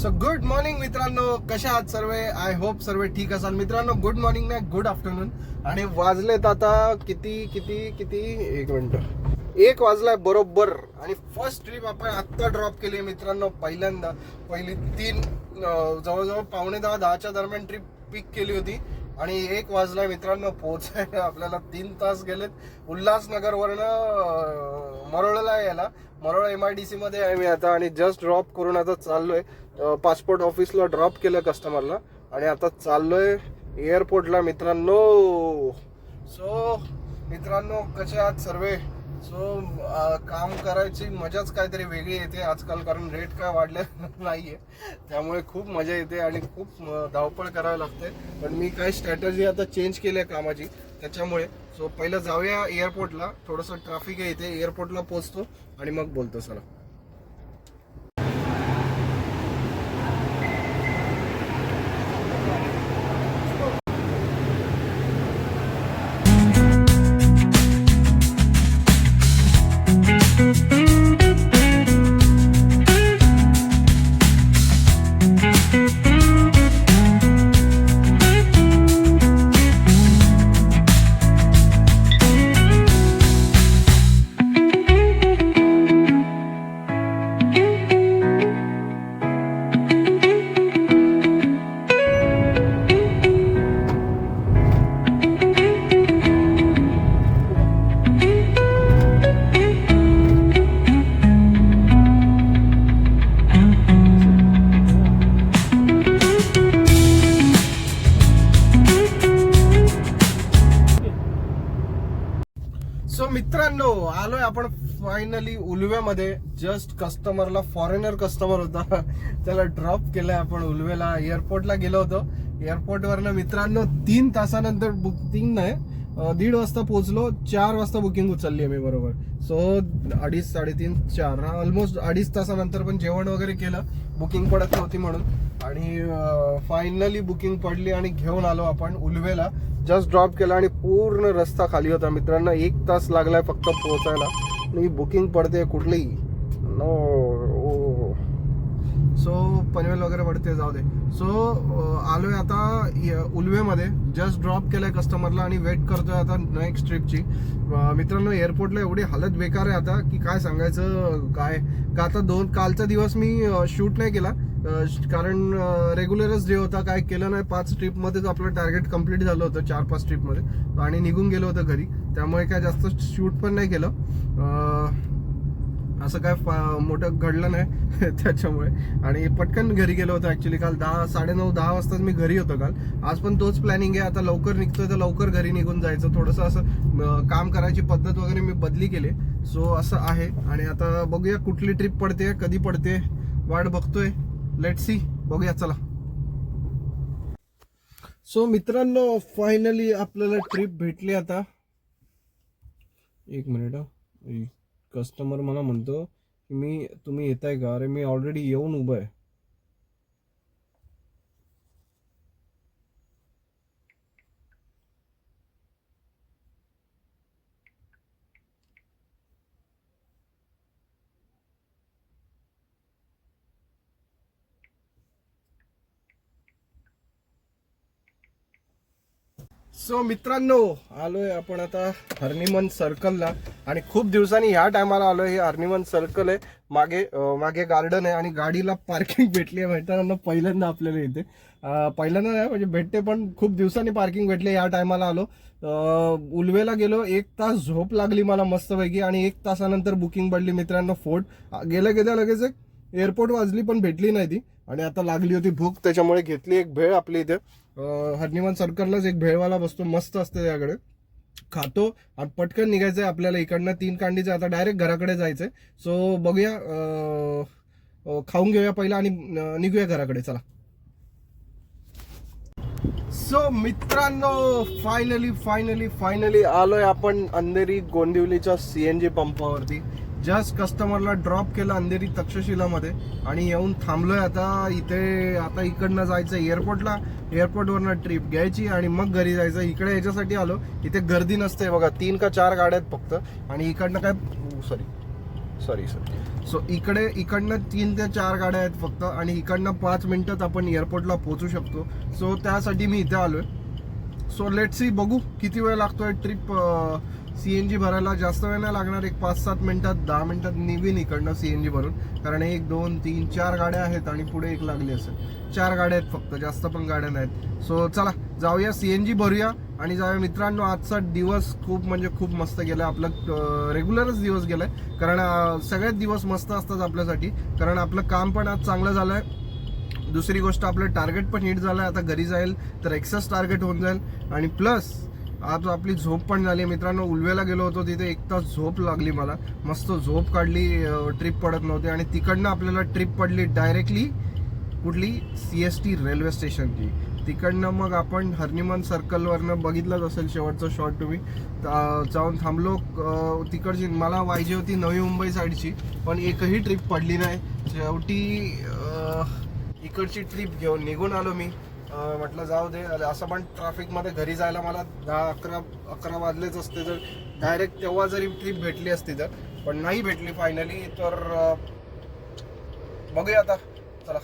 So good morning मित्रांनो. कशा आहात सर्व? आय होप सर्व ठीक असाल. मित्रांनो गुड मॉर्निंग नाही गुड आफ्टरनून आणि वाजलेत आता किती किती किती? एक मिनिट. एक वाजलाय बरोबर. आणि फर्स्ट ट्रिप आपण आत्ता ड्रॉप केली आहे मित्रांनो पहिल्यांदा. पहिली तीन जवळजवळ पावणे दहा दहाच्या दरम्यान ट्रिप पिक केली होती. आणि एक वाजला मित्रांनो पोहोचायला आपल्याला तीन तास गेलेत. उल्हासनगरवरनं मरळला मरोळला यायला. Marol M I D C मध्ये आहे मी आता आणि जस्ट ड्रॉप करून आता चाललोय. पासपोर्ट ऑफिसला ड्रॉप केलं कस्टमरला आणि आता चाललोय एअरपोर्टला मित्रांनो. सो मित्रांनो कसे आहात सर्वे? सो काम करायची मजाच काहीतरी वेगळी येते आजकाल कारण रेट काय वाढले नाहीये. त्यामुळे खूप मजा येते आणि खूप धावपळ करावी लागते. पण मी काही स्ट्रॅटजी आता चेंज केली आहे कामाची. त्याच्यामुळे सो पहिलं जाऊया एअरपोर्टला थोडंसं ट्रॅफिक आहे इथे. एअरपोर्टला पोचतो आणि मग बोलतो चला सो मित्रांनो आलोय आपण फायनली उलव्यामध्ये. जस्ट कस्टमरला फॉरेनर कस्टमर होता. त्याला ड्रॉप केलाय आपण उलवेला एअरपोर्टला गेलो होतो. एअरपोर्टवरनं मित्रांनो तीन तासानंतर बुकिंग नाही. दीड वाजता पोहोचलो. चार वाजता बुकिंग उचलली आहे मी बरोबर. सो अडीच साडेतीन चार ऑलमोस्ट अडीच तासानंतर पण जेवण वगैरे केलं. बुकिंग पडत नव्हती म्हणून. आणि फायनली बुकिंग पडली आणि घेऊन आलो आपण उलवेला. जस्ट ड्रॉप केला आणि पूर्ण रस्ता खाली होता मित्रांनो. एक तास लागलाय फक्त पोहोचायला. आणि बुकिंग पडते कुठलीही. नो सो पनवेल वगैरे पडते जाऊ दे. सो आलोय आता य- उलवेमध्ये. जस्ट ड्रॉप केलाय कस्टमरला आणि वेट करतोय आता नेक्स्ट ट्रिपची मित्रांनो एअरपोर्टला एवढी हालत बेकार आहे आता की काय सांगायचं काय? का आता दोन कालचा दिवस मी शूट नाही केला. कारण रेग्युलरच डे होता काय केलं नाही पाच ट्रिपमध्येच आपलं टार्गेट कंप्लीट झालं होतं चार पाच ट्रिपमध्ये आणि निघून गेलो होतं घरी. त्यामुळे काय जास्त शूट पण नाही केलं. असं काय फा- मोठं घडलं नाही त्याच्यामुळे. आणि पटकन घरी गेलो होतो ऍक्च्युली काल दहा साडेनऊ दहा वाजताच मी घरी होतो काल. आज पण तोच प्लॅनिंग आहे. आता लवकर निघतोय तर लवकर घरी निघून जायचं. थोडंसं असं काम करायची पद्धत वगैरे मी बदली केली. सो असं आहे. आणि आता बघूया कुठली ट्रिप पडते कधी पडते. वाट बघतोय. लेट सी बघूया चला. सो मित्रांनो फायनली आपल्याला ट्रिप भेटली आता. एक मिनिट कस्टमर मला म्हणतो की मी तुम्ही येताय का? अरे मी ऑलरेडी येऊन उभं आहे. सो मित्रांनो आलोय आपण आता हर्निमन सर्कलला. आणि खूप दिवसांनी ह्या टायमाला आलोय हे हर्निमन सर्कल आहे. मागे मागे गार्डन आहे आणि गाडीला पार्किंग भेटली आहे. मित्रांनो पहिल्यांदा आपल्याला इथे. पहिल्यांदा नाही म्हणजे भेटते पण खूप दिवसांनी पार्किंग भेटले या टायमाला आलो. उलवेला गेलो. एक तास झोप लागली मला मस्तपैकी आणि एक तासानंतर बुकिंग पडली मित्रांनो फोर्ट गेल्या गेल्या लगेच एक एअरपोर्ट वाजली पण भेटली नाही ती. आणि आता लागली होती भूक त्याच्यामुळे घेतली एक भेळ आपली इथे. हनुमान सर्कललाच एक भेळवाला बसतो मस्त असते त्याकडे. खातो आणि पटकन निघायचंय आपल्याला इकडनं तीन कांडीचं आता डायरेक्ट घराकडे जायचंय. सो बघूया खाऊन घेऊया पहिला आणि निघूया घराकडे चला. सो मित्रांनो फायनली फायनली फायनली आलोय आपण अंधेरी गोंदिवलीच्या सीएनजी पंपावरती जस्ट कस्टमरला ड्रॉप केलं अंधेरी तक्षशिलामध्ये आणि येऊन थांबलोय आता इथे आता इकडनं जायचं एअरपोर्टला एअरपोर्टवरनं ट्रिप घ्यायची आणि मग घरी जायचं. इकडे याच्यासाठी आलो. इथे गर्दी नसते बघा तीन का चार गाड्या आहेत फक्त. आणि इकडनं काय सॉरी सॉरी सॉरी सो इकडे इकडनं तीन ते चार गाड्या आहेत फक्त आणि इकडनं पाच मिनिटात आपण एअरपोर्टला पोहोचू शकतो. सो त्यासाठी मी इथे आलोय. सो लेट सी बघू किती वेळ लागतोय ट्रिप सी एन जी भरायला जास्त वेळ नाही लागणार. एक पाच सात मिनिटात दहा मिनिटात निघेन इकडनं सी एन जी भरून. कारण एक दोन तीन चार गाड्या आहेत आणि पुढे एक लागली असेल. चार गाड्या आहेत फक्त जास्त पण गाड्या नाहीत. सो चला जाऊया सी एन जी भरूया आणि जाऊया. मित्रांनो आजचा दिवस खूप म्हणजे खूप मस्त गेला आपलं रेग्युलरच दिवस गेलाय. कारण सगळेच दिवस मस्त असतात आपल्यासाठी. कारण आपलं काम पण आज चांगलं झालं आहे दुसरी गोष्ट आपलं टार्गेट पण हिट झालं आहे आता घरी जाईल तर एक्सेस टार्गेट होऊन जाईल. आणि प्लस आज आपली झोप पण झाली. मित्रांनो उलवेला गेलो होतो तिथे एक तास झोप लागली मला. मस्त झोप काढली ट्रिप पडत नव्हती आणि तिकडनं आपल्याला ट्रिप पडली डायरेक्टली कुठली? सी एस टी रेल्वे स्टेशनची तिकडनं मग आपण हर्निमन सर्कलवरनं बघितलंच असेल शेवटचं शॉट तुम्ही. जाऊन थांबलो. तिकडची मला पाहिजे होती नवी मुंबई साईडची पण एकही ट्रिप पडली नाही. शेवटी इकडची ट्रिप घेऊन निघून आलो मी. म्हटलं जाऊ दे. असं पण ट्रॅफिकमध्ये घरी जायला मला दहा अकरा अकरा वाजलेच असते. तर डायरेक्ट तेव्हा जरी ट्रीप भेटली असती तर. पण नाही भेटली फायनली तर बघूया आता. चला.